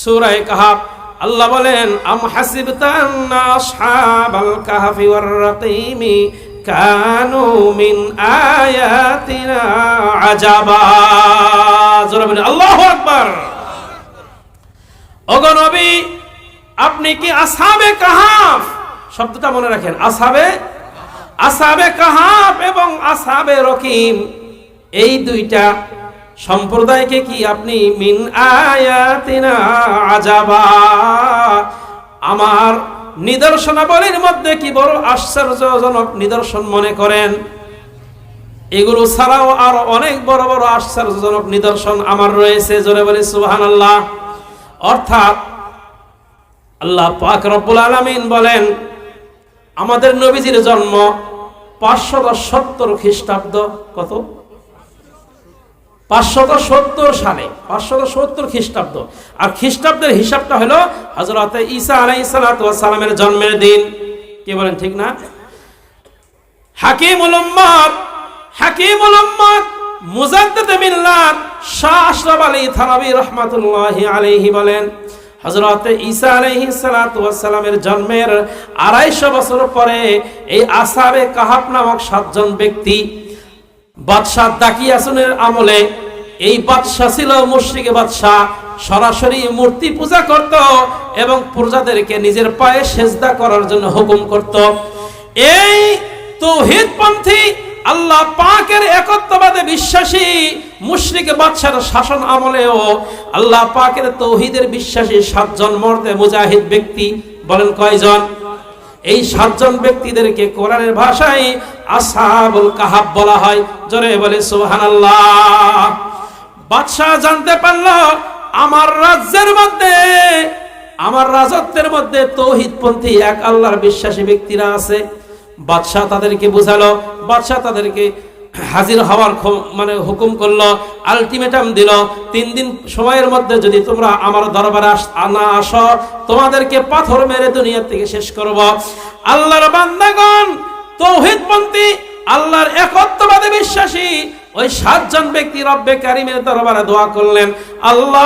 সূরায়ে কাহাফ। আল্লাহ বলেন, আম হাসিবতা আন্না আসহাবাল কাহফি ওয়ার রাকিমি কানু মিন আয়াতিনা আজাবা। জোরে বলেন, আল্লাহু আকবার। ওগো নবী, আপনি কি আসহাবে কাহাফ? শব্দটা মনে রাখেন, আসহাবে আসাবে কাহাফ এবং আসাবে রকিম। এই দুইটা সম্প্রদায়কে কি আপনি মিন আয়াতিনা আজাবা আমার নিদর্শনাবলীর মধ্যে কি বড় আশ্চর্যজনক নিদর্শন মনে করেন? এগুলো ছাড়াও আরও অনেক বড় বড় আশ্চর্যজনক নিদর্শন আমার রয়েছে, জোরে বলে সুবহানাল্লাহ। অর্থাৎ আল্লাহ পাক রব্বুল আলামিন বলেন, আমাদের নবীজির জন্ম পাঁচশত সত্তর খ্রিস্টাব্দ, কত? পাঁচশত সত্তর সালে, পাঁচশত সত্তর খ্রিস্টাব্দ। আর খ্রিস্টাব্দের হিসাবটা হলো হজরত ঈসা আলাই জন্মের দিন। কি বলেন ঠিক না? মিল্লাত শাহ থানবী বলেন জন্মের আড়াইশো বছর পরে এই আসাবে কাহাব নামক সাতজন ব্যক্তি বাদশাহ দাকিয়াসনের আমলে এই বাদশাহ ছিল মুশ্রিক বাদশাহ। সরাসরি মূর্তি পূজা করত এবং প্রজাদেরকে নিজের পায়ে সেজদা করার জন্য হুকুম করত। এই তৌহিদপন্থী আল্লাহ পাকের একত্ববাদে বিশ্বাসী মুশরিক বাদশার শাসন আমলেও আল্লাহ পাকের তৌহিদের বিশ্বাসী সাতজন মর্দে মুজাহিদ ব্যক্তি বলেন কয়জন? এই সাতজন ব্যক্তিদেরকে কোরআনের ভাষায় আসাবুল কাহাব বলা হয়। জোরে বলে সুবহানাল্লাহ। বাদশাহ জানতে পারল, আমার রাজ্যের মধ্যে, আমার রাজত্বের মধ্যে তৌহিদপন্থী এক আল্লাহর বিশ্বাসী ব্যক্তিরা আছে। বাদশাহ তাদেরকে বুঝালো। বাদশাহ তাদেরকে হাজির হওয়ার মানে হুকুম করল আলটিমেটাম দিল, তিন দিন সময়ের মধ্যে যদি তোমরা আমার দরবারে আস- আসো, তোমাদেরকে পাথর মেরে দুনিয়া থেকে শেষ করব। আল্লাহর বান্দাগণ, তৌহিদপন্থী, আল্লাহর একত্ববাদে বিশ্বাসী, ওই সাতজন ব্যক্তি রব্বে কারিমের দরবারে দোয়া করলেন, আল্লাহ,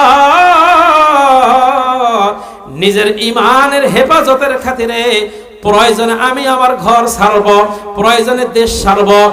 নিজের ইমানের হেফাজতের খাতিরে প্রয়োজনে আমি আমার ঘর ছাড়ব, প্রয়োজনে দেশ ছাড়ব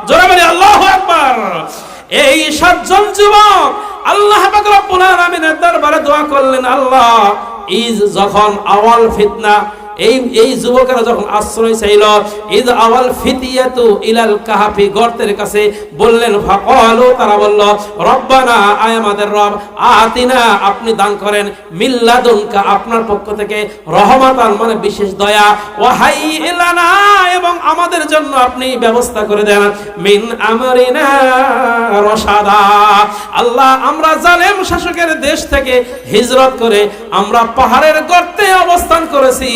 জোরে বলি, আল্লাহু আকবার। এই সাতজন যুবক, আল্লাহ পাক রব্বুল আলামিনের দরবারে দোয়া করলেন, আল্লাহ ইজ যখন আওয়াল ফিতনা এই এই যুবকেরা যখন আশ্রয় চাইল, ঈদ আওয়াল ফিতিয়াতু ইলাল কাহাফি, গর্তের কাছে বললেন, ফাকালু, তারা বলল, রব্বানা, আয় আমাদের রব, আতিনা, আপনি দান করেন, মিল্লাদুনকা, আপনার পক্ষ থেকে রহমাতান মানে বিশেষ দয়া, ওয়াহাই ইলানা, এবং আমাদের জন্য আপনি ব্যবস্থা করে দেন, মিন আমরিনা রসাদা আল্লাহ, আমরা জালেম শাসকের দেশ থেকে হিজরত করে আমরা পাহাড়ের গর্তে অবস্থান করেছি।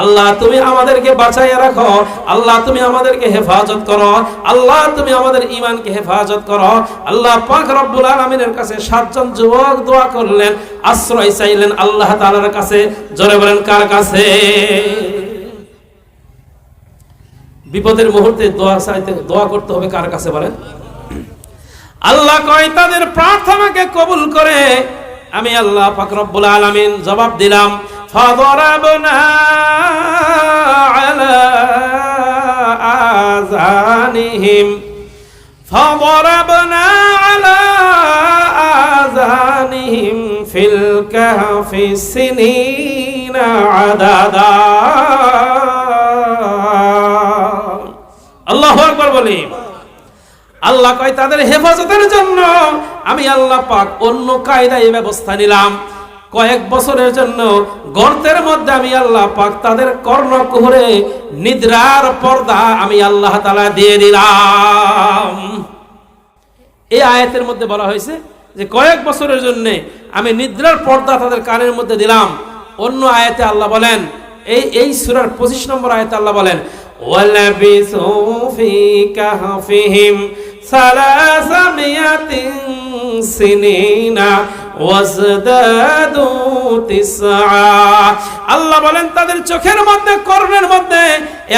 আল্লাহ, তুমি আমাদেরকে বাঁচাইয়া রাখো। আল্লাহ, তুমি আমাদেরকে হেফাজত করো। আল্লাহ, তুমি আমাদের ইমানকে হেফাজত করো। আল্লাহ পাক রব্বুল আলামিনের কাছে সাতজন যুবক দোয়া করলেন। আশ্রয় চাইলেন আল্লাহ তাআলার কাছে। জোরে বলেন, কার কাছে? বিপদের মুহূর্তে দোয়া চাইতে, দোয়া করতে হবে কার কাছে বলেন? আল্লাহ কয়, তাদের প্রার্থনাকে কবুল করে আমি আল্লাহ পাক রব্বুল আলামিন জবাব দিলাম। ফাদরাবনা আলা আযানিহিম فضربنا على آذانهم في الكهف سنين عددا আল্লাহ আকবার বলি আল্লাহ কয় তাদের হেফাজতের জন্য আমি আল্লাহ পাক অন্য কায়দায় ব্যবস্থা নিলাম কয়েক বছরের জন্য গর্তের মধ্যে আমি আল্লাহ পাক তাদের কর্ণকুহরে নিদ্রার পর্দা আমি আল্লাহ তালা দিয়ে দিলাম। এই আয়াতের মধ্যে বলা হয়েছে যে কয়েক বছরের জন্য আমি নিদ্রার পর্দা তাদের কানের মধ্যে দিলাম। অন্য আয়াতে আল্লাহ বলেন, এই এই সুরার পঁচিশ নম্বর আয়াতে আল্লাহ বলেন সালাসামিয়াতিন সিনিনা আল্লাহ বলেন, তাদের চোখের মধ্যে, কর্ণের মধ্যে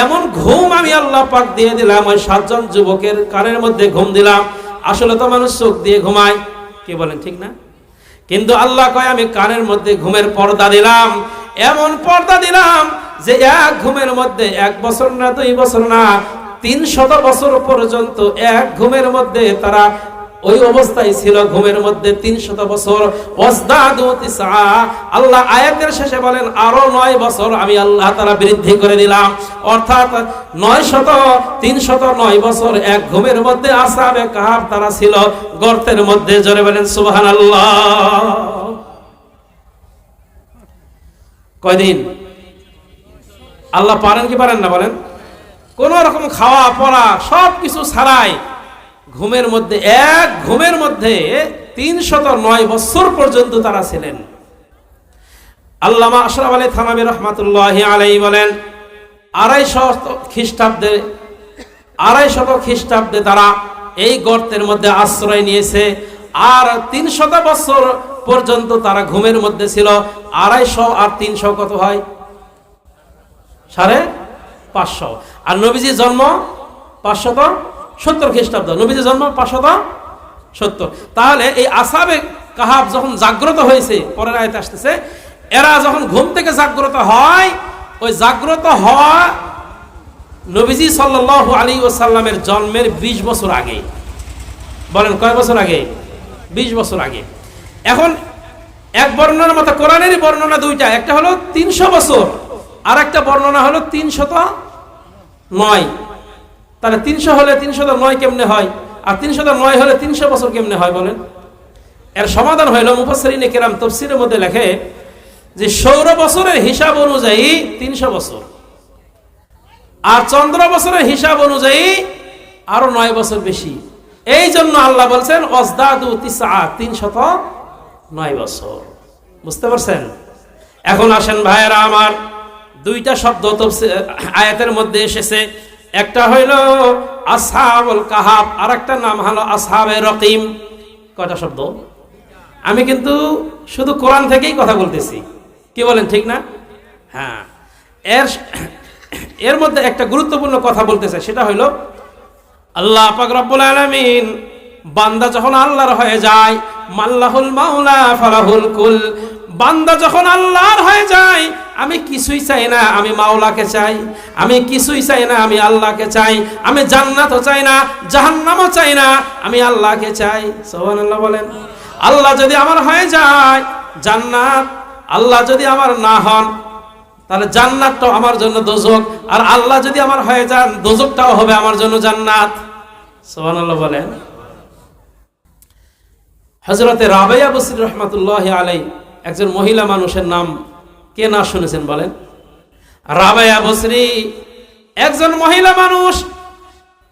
এমন ঘুম আমি আল্লাহ পাক দিয়ে দিলাম, ওই সাতজন যুবকের কানের মধ্যে ঘুম দিলাম। আসলে তো মানুষ চোখ দিয়ে ঘুমায়, কি বলেন ঠিক না? কিন্তু আল্লাহ কয়, আমি কানের মধ্যে ঘুমের পর্দা দিলাম। এমন পর্দা দিলাম যে এক ঘুমের মধ্যে, এক বছর না, দুই বছর না তিন শত বছর পর্যন্ত এক ঘুমের মধ্যে তারা ওই অবস্থায় ছিল ঘুমের মধ্যে তিন শত বছর আল্লাহ আয়াতের শেষে বলেন, আরও নয় বছর আমি আল্লাহ তারা বৃদ্ধি করে দিলাম। অর্থাৎ নয় শত তিন শত নয় বছর এক ঘুমের মধ্যে আসাবে কাহাব তারা ছিল। গর্তের মধ্যে জোরে বলেন, সুবহানাল্লাহ। কয়দিন? আল্লাহ পারেন কি পারেন না বলেন? কোন রকম খাওয়া, পড়া, সবকিছু ছাড়াই ঘুমের মধ্যে, এক ঘুমের মধ্যে তিন শত নয় বছর পর্যন্ত তারা ছিলেন। আল্লামা আশরাফ আলী থানাবি রহমাতুল্লাহ আলাই বলেন আড়াই শত খ্রিস্টাব্দে আড়াই শত খ্রিস্টাব্দে তারা এই গর্তের মধ্যে আশ্রয় নিয়েছে, আর তিন শত বছর পর্যন্ত তারা ঘুমের মধ্যে ছিল। আড়াইশো আর তিনশো কত হয়? সাড়ে পাঁচশো। আর নবীজির জন্ম পাঁচশত সত্তর খ্রিস্টাব্দ। নবীজির জন্ম পাঁচশত সত্তর। তাহলে এই আসাবে কাহাব যখন জাগ্রত হয়েছে, পরের আয়তে আসতেছে, এরা যখন ঘুম থেকে জাগ্রত হয়, ওই জাগ্রত হওয়া নবীজি সাল্লাহ আলী ওসাল্লামের জন্মের ২০ বছর আগে। বলেন, কয় বছর আগে? ২০ বছর আগে। এখন এক বর্ণনার মতো কোরআনেরই বর্ণনা দুইটা। একটা হলো তিনশো বছর আর একটা বর্ণনা হলো তিনশত নয়। তাহলে তিনশো হলে তিনশত নয় কেমনে হয়? আর তিনশত নয় হলে তিনশো বছর কেমনে হয় বলেন? এর সমাধান হইল মুফাসরিনে কেরাম তফসিরের মধ্যে লেখে যে সৌর বছরের হিসাব অনুযায়ী তিনশো বছর। আর চন্দ্র বছরের হিসাব অনুযায়ী আরও নয় বছর বেশি। এই জন্য আল্লাহ বলছেন অজদাদু তিসা তিনশত নয় বছর। বুঝতে পারছেন? এখন আসেন ভাইয়েরা আমার, দুইটা শব্দ আয়াতের মধ্যে এসেছে একটা হইল আসহাবুল কাহাব আর একটা নাম হলো আসহাবে রকিম। কয়টা শব্দ? আমি কিন্তু শুধু কোরআন থেকেই কথা বলতেছি। কি বলেন, ঠিক না? হ্যাঁ। এর এর মধ্যে একটা গুরুত্বপূর্ণ কথা বলতেছে, সেটা হইল, আল্লাহ রব্বুল আলামিন বান্দা যখন আল্লাহর হয়ে যায়, মাল্লাহুল মাওলা, ফালাহুল কুল বান্দা যখন আল্লাহর হয়ে যায়, আমি কিছুই চাই না, আমি মাওলাকে চাই। আমি কিছুই চাই না, আমি আল্লাহকে চাই। আমি জান্নাতও চাই না, জাহান্নামও চাই না, আমি আল্লাহকে চাই। সুবহানাল্লাহ বলেন। আল্লাহ যদি আমার হয়ে যায়, জান্নাত, আল্লাহ যদি আমার না হন, তাহলে জান্নাতটাও আমার জন্য দোজক। আর আল্লাহ যদি আমার হয়ে যান, দোজকটাও হবে আমার জন্য জান্নাত। সুবহানাল্লাহ বলেন। হযরতে রাবেয়া বসির রহমাতুল্লাহ আলাই একজন মহিলা মানুষের নাম কে না শুনেছেন বলেন? রাবেয়া বসরি একজন মহিলা মানুষ,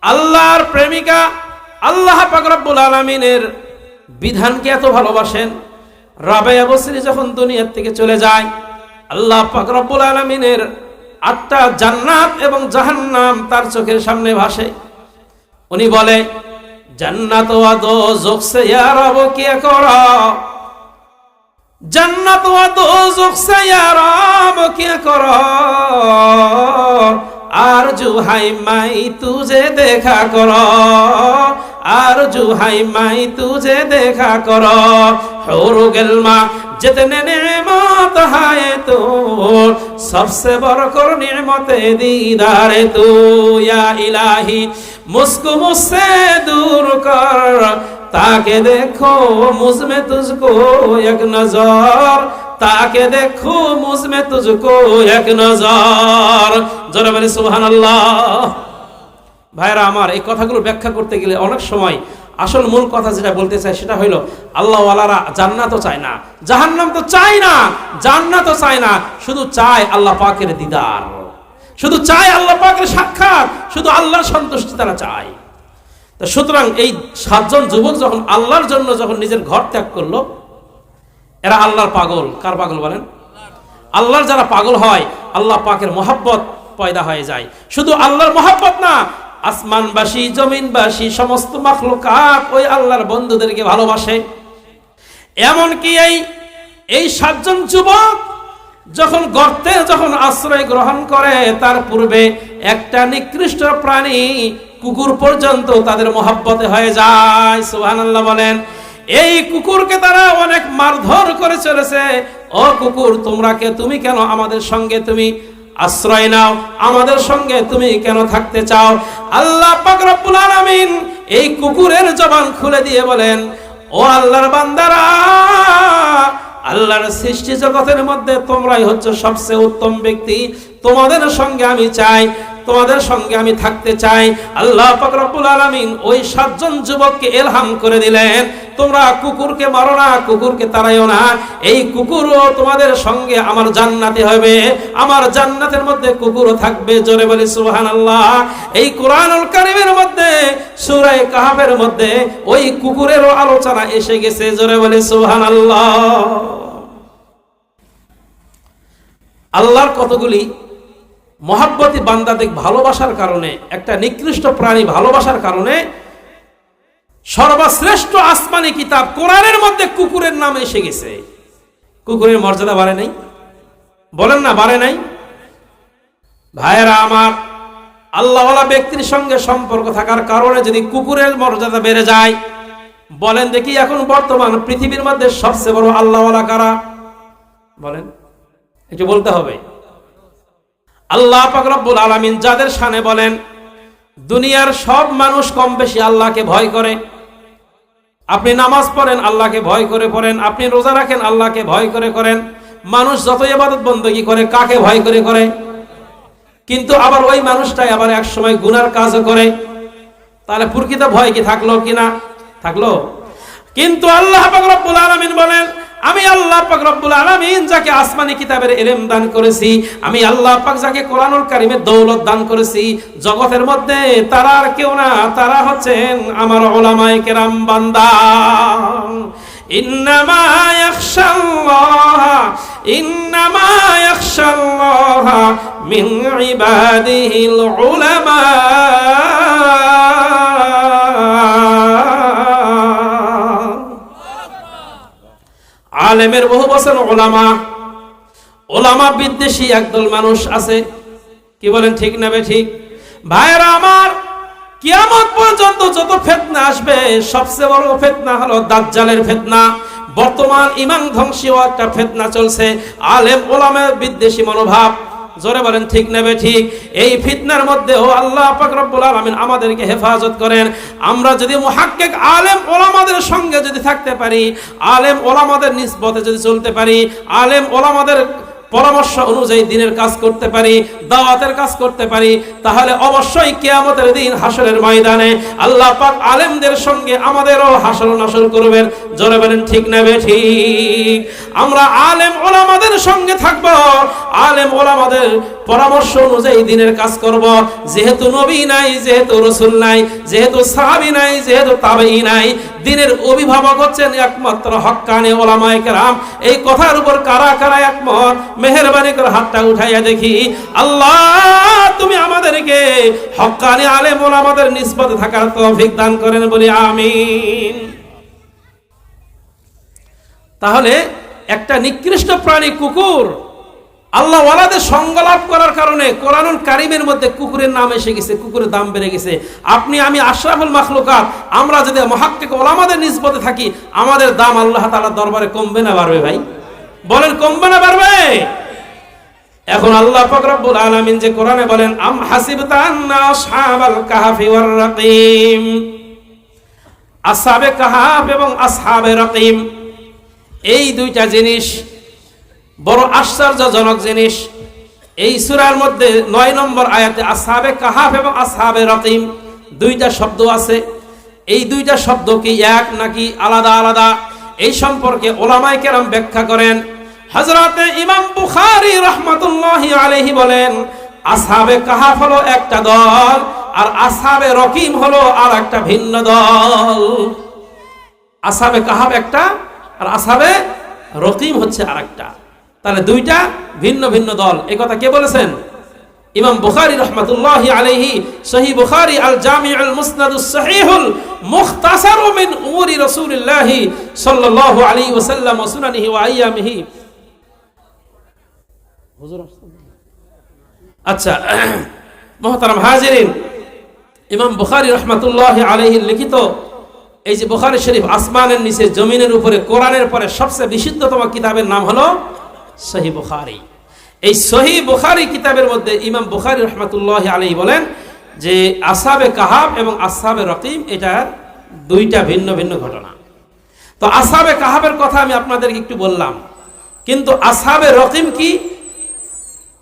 আল্লাহর প্রেমিকা, আল্লাহ পাক রব্বুল আলামিনের বিধানকে এত ভালোবাসেন। রাবেয়া বসরি যখন দুনিয়ার থেকে চলে যায়, আল্লাহ পাক রব্বুল আলামিনের আটটা জান্নাত এবং জাহান্নাম তার চোখের সামনে ভাসে। উনি বলে, জান্নাত ওয়া দোজখ সে ইয়া রব, কি করা? জান্নাত ওয়া দোজখ সায়ারাব কে কর। আর জুহাই মাই তুজে দেখা কর। আর জুহাই মাই তুজে দেখা কর। হৌরু গেলমা জিতনে নিমত হায় তো সবসে বড় কর নিমতে দিদারে তু। ইয়া ইলাহি, মুস্কু মুসে দূর কর। তাকে দেখো মুসমে তুজকো এক নজর। তাকে দেখো মুসমে তুজকো এক নজর। জোরে বলে সুবহানাল্লাহ। ভাইরা আমার এই কথাগুলো ব্যাখ্যা করতে গেলে অনেক সময় আসল মূল কথা যেটা বলতে চাই সেটা হইল আল্লাহ ওয়ালারা জান্নাতও চায় না, জাহান্নাম তো চায় না, জান্নাতও চায় না, শুধু চায় আল্লাহ পাকের দিদার। শুধু চায় আল্লাহ পাকের সাক্ষাৎ, শুধু আল্লাহর সন্তুষ্টি তারা চায়। সুতরাং এই সাতজন যুবক যখন আল্লাহর জন্য যখন নিজের ঘর ত্যাগ করল, এরা আল্লাহর পাগল। কার পাগল বলেন? আল্লাহর যারা পাগল হয়, আল্লাহ পাকের মোহাব্বত পয়দা হয়ে যায়। শুধু আল্লাহর মোহাব্বত না, আসমানবাসী, জমিনবাসী, সমস্ত মাখলুকাত ওই আল্লাহর বন্ধুদেরকে ভালোবাসে। এমনকি এই এই সাতজন যুবক যখন গর্তে যখন আশ্রয় গ্রহণ করে, তার পূর্বে একটা নিকৃষ্ট প্রাণী কুকুর পর্যন্ত তাদের মহাব্বতে হয়ে যায়, সুবহানাল্লাহ বলেন। এই কুকুরকে তারা অনেক মারধর করে চলেছে। ও কুকুর, তোমরা কে? তুমি কেন আমাদের সঙ্গে তুমি আশ্রয় নাও? আমাদের সঙ্গে তুমি কেন থাকতে চাও? আল্লাহ পাক এই কুকুরের জবান খুলে দিয়ে বলেন, ও আল্লাহর বান্দারা, আল্লাহর সৃষ্টি জগতের মধ্যে তোমরাই হচ্ছে সবচেয়ে উত্তম ব্যক্তি। তোমাদের সঙ্গে আমি চাই। তোমাদের সঙ্গে আমি থাকতে চাই। আল্লাহ পাক রব্বুল আলামিন ওই সাতজন যুবককে এলহাম করে দিলেন। তোমরা কুকুরকে মারো না, কুকুরকে তাড়াইও না। এই কুকুরও তোমাদের সঙ্গে আমার জান্নাতে হবে। আমার জান্নাতের মধ্যে কুকুরও থাকবে, জোরে বলি সুবহানাল্লাহ। এই কোরআনুল কারীমের মধ্যে সূরা কাহাফের মধ্যে ওই কুকুরেরও আলোচনা এসে গেছে, জোরে বলি সুবহানাল্লাহ। আল্লাহর কতগুলি মহাব্বতী বান্দাদের ভালোবাসার কারণে, একটা নিকৃষ্ট প্রাণী ভালোবাসার কারণে, সর্বশ্রেষ্ঠ আসমানি কিতাব কোরআনের মধ্যে কুকুরের নাম এসে গেছে। কুকুরের মর্যাদা বাড়ে নাই? বলেন না, বাড়ে নাই? ভাইয়েরা আমার, আল্লাহওয়ালা ব্যক্তির সঙ্গে সম্পর্ক থাকার কারণে যদি কুকুরের মর্যাদা বেড়ে যায়, বলেন দেখি এখন বর্তমান পৃথিবীর মধ্যে সবচেয়ে বড় আল্লাহওয়ালা কারা? বলেন, একটু বলতে হবে। আল্লাহ রব্বুল আলামিন যাদের সানে বলেন, দুনিয়ার সব মানুষ কম বেশি আল্লাহকে ভয় করে। আপনি নামাজ পড়েন, আল্লাহকে ভয় করে পড়েন। আপনি রোজা রাখেন, আল্লাহকে ভয় করে করেন। মানুষ যত ইবাদত বন্দী করে, কাকে ভয় করে করে? কিন্তু আবার ওই মানুষটাই আবার এক সময় গুনার কাজও করে। তাহলে প্রকৃত ভয় কি থাকল কিনা থাকল। কিন্তু আল্লাহ রব্বুল আলামিন বলেন আমি আল্লাহ পাক রব্বুল আলামিন যাকে আসমানি কিতাবের ইলম দান করেছি, আমি আল্লাহ পাক যাকে কোরআনুল কারীমের দৌলত দান করেছি, জগতের মধ্যে তারা আর কেউ না, তারা হচ্ছেন আমার ওলামায়ে কেরাম বান্দা। ইন্নামা ইয়াখশাল্লাহ ইন্নামা ইয়াখশাল্লাহ মিন ইবাদিহিল উলামা। আলেমের বহু বছর ওলামা। ওলামা বিদ্বেষী একদল মানুষ আছে। কি বলেন, ঠিক না বে ঠিক? ভাইরা আমার, কিয়ামত পর্যন্ত যত ফেতনা আসবে, সবচেয়ে বড় ফেতনা হলো দাজ্জালের ফেতনা। বর্তমান ইমান ধ্বংসীয় একটা ফেতনা চলছে। আলেম ওলামের বিদ্বেষী মনোভাব। জোরে বলেন, ঠিক নেবে ঠিক? এই ফিতনার মধ্যেও আল্লাহ পাক রব্বুল আলামিন আমাদেরকে হেফাজত করেন। আমরা যদি মুহাক্কিক আলেম ওলামাদের সঙ্গে যদি থাকতে পারি, আলেম ওলামাদের নিসবতে যদি চলতে পারি, আলেম ওলামাদের পরামর্শ অনুযায়ী দিনের কাজ করতে পারি, দাওয়াতের কাজ করতে পারি, তাহলে অবশ্যই কেয়ামতের দিন হাসরের ময়দানে আল্লাহ পাক আলেমদের সঙ্গে আমাদেরও হাসর নাসর করবেন। জোরে বলেন, ঠিক নেবে ঠিক? আমরা আলেম ওলামাদের সঙ্গে থাকব। আলেম ওলামাদের পরামর্শ অনুযায়ী দিনের কাজ করব। যেহেতু নবী নাই, যেহেতু রসুল নাই, যেহেতু সাহাবি নাই, যেহেতু তাবেই নাই, দিনের অভিভাবক হচ্ছেন একমাত্র হক্কানে ওলামায়ে কেরাম। এই কথার উপর কারা কারা একমত? মেহেরবানি করে হাতটা উঠাইয়া দেখি, আল্লাহ, তুমি আমাদেরকে হক্কানি আলেম ওলামাদের নিসবতে থাকার তৌফিক দান করেন বলি, আমিন। তাহলে একটা নিকৃষ্ট প্রাণী কুকুর আল্লাহ ওয়ালাদের সংলাপ করার কারণে কোরআনুল কারিমের মধ্যে কুকুরের নাম এসে গেছে, কুকুরের দাম বেড়ে গেছে। আপনি, আমি আশরাফুল মাখলুকাত, আমরা যদি মহাক্কিক ওলামাদের নিসবতে থাকি, আমাদের দাম আল্লাহ তাআলার দরবারে কমবে না বাড়বে ভাই? বলেন, কমবে না বাড়বে? এখন আল্লাহ পাক রব্বুল আলামিন যে কোরআনে বলেন, আম হাসিবতা আন্না আসহাবাল রাকিম? কাহাফ এবং আসহাবে রাকিম। এই দুইটা জিনিস বড় আশ্চর্যজনক জিনিস। এই সূরার মধ্যে নয় নম্বর আয়াতে আসহাবে কাহাফ এবং আসহাবে রকিম দুইটা শব্দ আছে। এই দুইটা শব্দ কি এক নাকি আলাদা আলাদা? এই সম্পর্কে ওলামাই কেরাম ব্যাখ্যা করেন। হজরতে ইমাম বুখারী রহমতুল্লাহ আলাইহি বলেন, আসহাবে কাহাফ হলো একটা দল আর আসহাবে রকিম হলো আর একটা ভিন্ন দল। আসহাবে কাহাফ একটা আর আসহাবে রকিম হচ্ছে আরেকটা। তাহলে দুইটা ভিন্ন ভিন্ন দল। এই কথা কে বলেছেন? ইমাম বুখারী রহমাতুল্লাহি আলাইহি সহি বুখারী আল জামি আল মুসনাদ সহিহুল মুখতাসার মিন উমুরি রাসূলিল্লাহি সাল্লাল্লাহু আলাইহি ওয়াসাল্লাম ওয়া সুনানিহি ওয়া আইয়ামিহি। হুজুর আচ্ছা মহতারাম হাজিরিন, ইমাম বুখারী রহমাতুল্লাহি আলাইহি লিখিত, এই যে বুখারী শরীফ আসমানের নিচে, জমিনের উপরে, কোরআনের পরে সবচেয়ে বিশুদ্ধতম কিতাবের নাম হলো সহি বুখারি। এই সহি বুখারি কিতাবের মধ্যে ইমাম বুখারী রহমাতুল্লাহ আলী বলেন যে আসাবে কাহাব এবং আসাবে রকিম এটা দুইটা ভিন্ন ভিন্ন ঘটনা। তো আসাবে কাহাবের কথা আমি আপনাদেরকে একটু বললাম। কিন্তু আসাবে রকিম কি?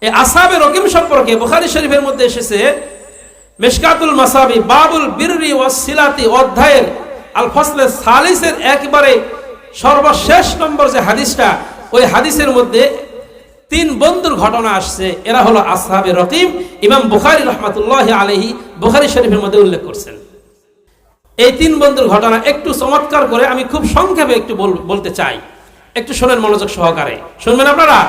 এই আসাবে রকিম সম্পর্কে বুখারি শরীফের মধ্যে এসেছে, মেশকাতুল মাসাবি বাবুল বিররি ও সিলাতি অধ্যায়ের আল ফসলে সালিসের একবারে সর্বশেষ নম্বর যে হাদিসটা ওই হাদিসের মধ্যে তিন বন্ধুর ঘটনা আসছে। এরা হলো আসহাবে রকিম, ইমাম বুখারি রহমাতুল্লাহ আলহি বুখারি শরীফের মধ্যে উল্লেখ করছেন। এই তিন বন্ধুর ঘটনা একটু চমৎকার করে আমি খুব সংক্ষেপে একটু বল- বলতে চাই। একটু শোনেন মনোযোগ সহকারে। শুনবেন আপনারা?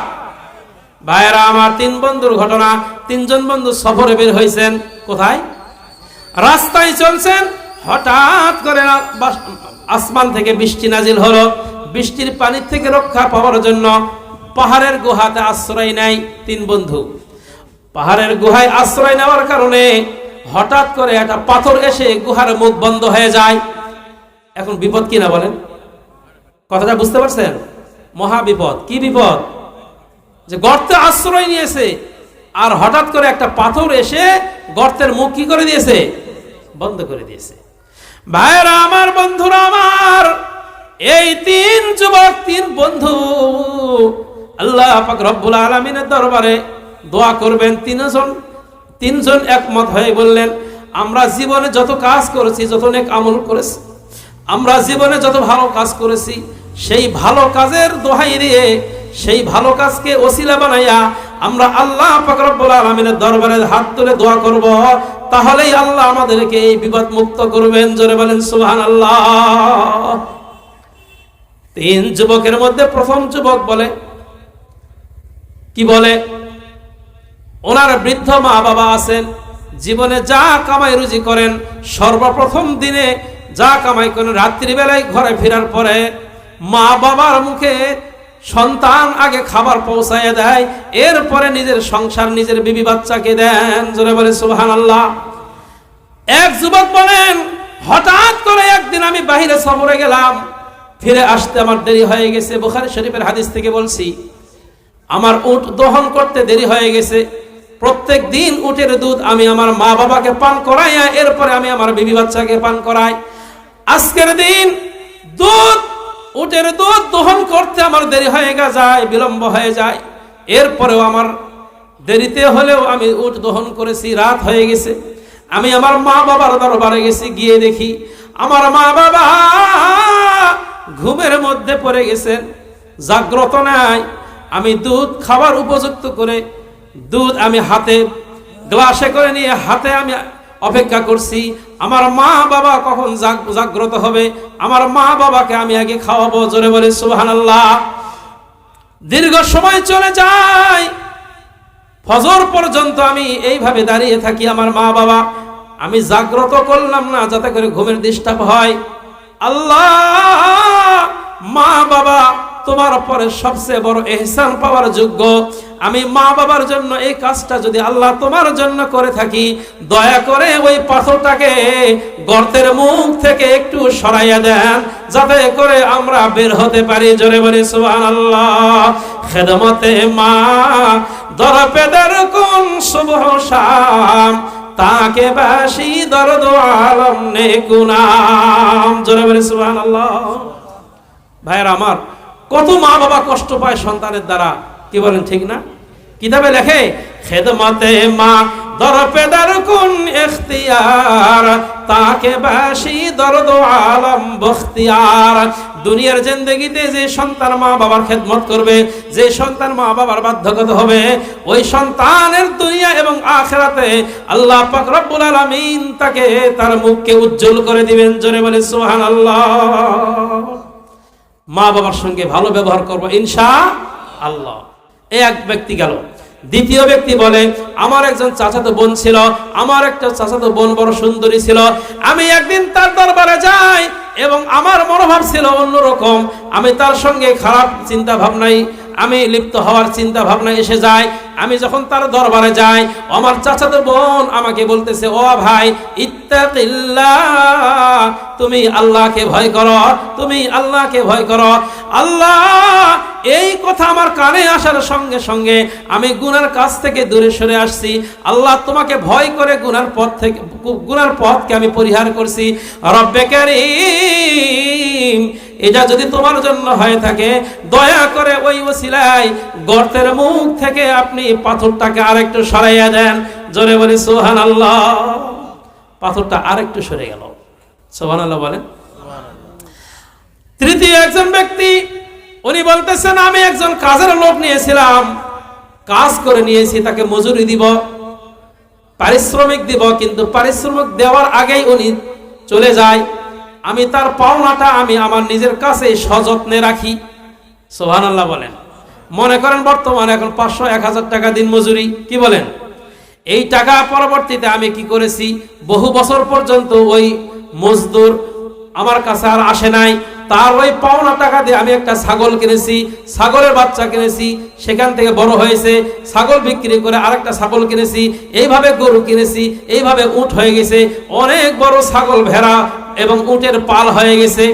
ভাইয়েরা, আমার তিন বন্ধুর ঘটনা, তিনজন বন্ধু সফরে বের হয়েছেন। কোথায়? রাস্তায় চলছেন। হঠাৎ করে আসমান থেকে বৃষ্টি নাজিল হলো। বৃষ্টির পানির থেকে রক্ষা পাওয়ার জন্য পাহাড়ের গুহাতে আশ্রয় নেয় তিন বন্ধু। পাহাড়ের গুহায় আশ্রয় নেওয়ার কারণে হঠাৎ করে একটা পাথর এসে গুহার মুখ বন্ধ হয়ে যায়। এখন বিপদ কি না বলেন? কথাটা বুঝতে পারছেন? মহা বিপদ। কি বিপদ? যে গর্তে আশ্রয় নিয়েছে আর হঠাৎ করে একটা পাথর এসে গর্তের মুখ কি করে দিয়েছে? বন্ধ করে দিয়েছে। ভাইরা আমার বন্ধুরা, আমার এই তিন যুবক, তিন বন্ধু, আল্লাহ পাক রব্বুল আলমিনের দরবারে দোয়া করবেন তিনজন তিনজন একমত হয়ে বললেন, আমরা জীবনে যত কাজ করেছি, যত অনেক আমল করেছি, আমরা জীবনে যত ভালো কাজ করেছি, সেই ভালো কাজের দোহাই দিয়ে, সেই ভালো কাজকে ওসিলা বানাইয়া আমরা আল্লাহ পাক রব্বুল আলামিনের দরবারে হাত তুলে দোয়া করব, তাহলেই আল্লাহ আমাদেরকে এই বিপদ মুক্ত করবেন। জোরে বলেন, সুবহানাল্লাহ। তিন যুবকের মধ্যে প্রথম যুবক বলে। কি বলে? ওনার বৃদ্ধ মা বাবা আছেন, জীবনে যা কামাই রুজি করেন, সর্বপ্রথম দিনে যা কামাই করেন, রাত্রিবেলায় ঘরে ফেরার পরে মা বাবার মুখে সন্তান আগে খাবার পৌঁছায় দেয়, এরপরে নিজের সংসার, নিজের বিবি বাচ্চাকে দেন। জোরে বলে সুবহান আল্লাহ এক যুবক বলেন, হঠাৎ করে একদিন আমি বাহিরে সফরে গেলাম। ফিরে আসতে আমার দেরি হয়ে গেছে। বুখারী শরীফের হাদিস থেকে বলছি, আমার উট দহন করতে দেরি হয়ে গেছে। প্রত্যেক দিন উটের দুধ আমি আমার মা বাবাকে পান করাই এরপরে আমি আমার বিবি বাচ্চাকে পান করাই। আজকের দিন দুধ, উটের দুধ দহন করতে আমার দেরি হয়ে গে যায়, বিলম্ব হয়ে যায়। এরপরেও আমার দেরিতে হলেও আমি উট দহন করেছি, রাত হয়ে গেছে। আমি আমার মা বাবার দরবারে গেছি, গিয়ে দেখি, আমার মা বাবা ঘুমের মধ্যে পড়ে গেছেন, জাগ্রত নাই। আমি দুধ খাবার উপযুক্ত করে, দুধ আমি হাতে, গ্লাসে করে নিয়ে হাতে আমি অপেক্ষা করছি, আমার মা বাবা কখন জাগ- জাগ্রত হবে, আমার মা বাবাকে আমি আগে খাওয়াবো, জোরে বলে সুবহানাল্লাহ। দীর্ঘ সময় চলে যায়, ফজর পর্যন্ত আমি এইভাবে দাঁড়িয়ে থাকি আমার মা বাবা। আমি জাগ্রত করলাম না, যাতে করে ঘুমের ডিস্টার্ব হয়। আল্লাহ মা বাবা তোমার পরে সবচেয়ে বড় এহসান পাওয়ার যোগ্য। আমি মা বাবার জন্য এই কাজটা যদি আল্লাহ তোমার জন্য করে থাকি, দয়া করে ওই পাথরটাকে গর্তের মুখ থেকে একটু সরাইয়া দেন, যাতে করে আমরা বের হতে পারি। জোরে বলে, সুবহানাল্লাহ। খেদমতে মা, দরপেদের কোন শুভ শাম তাকে বাসি দরদ আলম নে কুনাম। জোরে বলে সুবহানাল্লাহ। ভাইয়ের আমার, কত মা বাবা কষ্ট পায় সন্তানের দ্বারা। কি বলেন, ঠিক না? কিতাবে লেখে, খেদমতে মা দরপেদার কোন এখতিয়ার? তাকে বাসি দরদ আলম বখতিয়ার। দুনিয়ার জিন্দগিতে যে সন্তান মা বাবার খেদমত করবে, যে সন্তান মা বাবার বাধ্যগত হবে, ওই সন্তানের দুনিয়া এবং আখেরাতে আল্লাহ পাক রব্বুল আলামিন তাকে তার মুখকে উজ্জ্বল করে দিবেন। জোরে বলে সুবহানাল্লাহ। মা বাবার সঙ্গে ভালো ব্যবহার করব, ইনশা আল্লাহ। এক ব্যক্তি গেল। দ্বিতীয় ব্যক্তি বলে, আমার একজন চাচাতো বোন ছিল, আমার একটা চাচাতো বোন বড় সুন্দরী ছিল। আমি একদিন তার দরবারে যাই এবং আমার মনোভাব ছিল অন্যরকম। আমি তার সঙ্গে খারাপ চিন্তা ভাবনাই আমি লিপ্ত হওয়ার চিন্তা ভাবনা এসে যায় আমি যখন তার দরবারে যাই, আমার চাচাতো বোন আমাকে বলতেছে, ও ভাই, ইত্তাকিল্লাহ, তুমি আল্লাহকে ভয় করো, তুমি আল্লাহকে ভয় করো। আল্লাহ, এই কথা আমার কানে আসার সঙ্গে সঙ্গে আমি গুনার কাছ থেকে দূরে সরে আসছি। আল্লাহ তোমাকে ভয় করে গুনার পথ থেকে গুনার পথকে আমি পরিহার করছি। রব্বে এটা যদি তোমার জন্য হয়ে থাকে, দয়া করে ওই ওসিলায় গর্তের মুখ থেকে আপনি পাথরটাকে আরেকটু সরাইয়া দেন। জোরে বলি সোহান আল্লাহ পাথরটা আরেকটু সরে গেল। সোহান আল্লাহ বলেন। তৃতীয় একজন ব্যক্তি, উনি বলতেছেন, আমি একজন কাজের লোক নিয়েছিলাম, কাজ করে নিয়েছি, তাকে মজুরি দিব, পারিশ্রমিক দিব, কিন্তু পারিশ্রমিক দেওয়ার আগেই উনি চলে যায়। আমি তার পাওনাটা আমি আমার নিজের কাছে সযত্নে রাখি। সোহান আল্লাহ বলেন। মনে করেন, বর্তমানে এখন পাঁচশো এক হাজার টাকা দিন মজুরি। কি বলেন? এই টাকা পরবর্তীতে আমি কি করেছি? বহু বছর পর্যন্ত ওই মজদুর আমার কাছে আর আসে নাই। তার ওই পাওনা টাকা দিয়ে আমি একটা ছাগল কিনেছি, ছাগলের বাচ্চা কিনেছি, সেখান থেকে বড় হয়েছে, ছাগল বিক্রি করে আরেকটা ছাগল কিনেছি, এইভাবে গরু কিনেছি, এইভাবে উঠ হয়ে গেছে, অনেক বড় ছাগল ভেড়া এবং উটের পাল হয়ে গেছে।